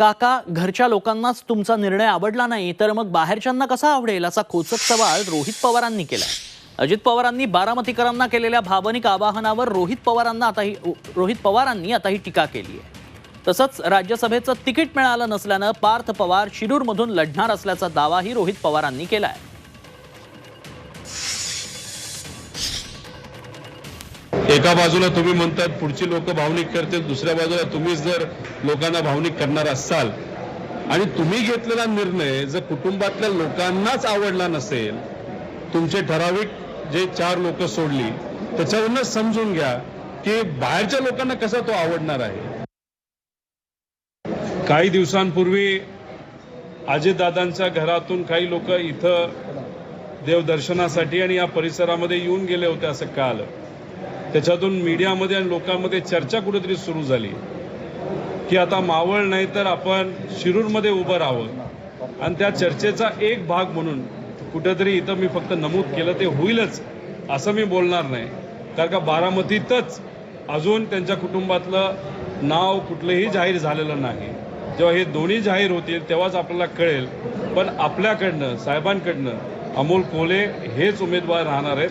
काका घरच्या लोकांनाच तुमचा निर्णय आवडला नाही तर मग बाहेरच्यांना कसा आवडेल असा खोचक सवाल रोहित पवारांनी केला अजित पवारांनी बारामतीकरांना केलेल्या भावनिक आवाहनावर रोहित पवारांना आता ही रोहित पवारांनी आता ही टीका केली आहे. तसंच राज्यसभेचं तिकीट मिळालं नसल्यानं पार्थ पवार शिरूरमधून लढणार असल्याचा दावाही रोहित पवारांनी केला आहे एका बाजूला तुम्ही म्हणतात पुढची लोक भावनिक करतील दुसऱ्या बाजूला तुम्हीच जर लोकांना भावनिक करणार असाल. आणि तुम्ही घेतलेला निर्णय जर कुटुंबातल्या लोकांनाच आवडला नसेल तुमचे ठराविक जे चार लोक सोडली त्याच्यावरूनच समजून घ्या की बाहेरच्या लोकांना कसा तो आवडणार आहे. काही दिवसांपूर्वी अजितदादांच्या घरातून काही लोक इथं देवदर्शनासाठी आणि या परिसरामध्ये येऊन गेले होते असं काल त्याच्यातून मीडियामध्ये आणि लोकांमध्ये चर्चा कुठेतरी सुरू झाली. की आता मावळ नाही तर आपण शिरूरमध्ये उभं राहावं. आणि त्या चर्चेचा एक भाग म्हणून कुठेतरी इथं मी फक्त नमूद केलं ते होईलच असं मी बोलणार नाही. कारण का बारामतीतच अजून त्यांच्या कुटुंबातलं नाव कुठलंही जाहीर झालेलं नाही. जेव्हा हे दोन्ही जाहीर होतील तेव्हाच आपल्याला कळेल. पण आपल्याकडनं साहेबांकडनं अमोल कोले हेच उमेदवार राहणार आहेत.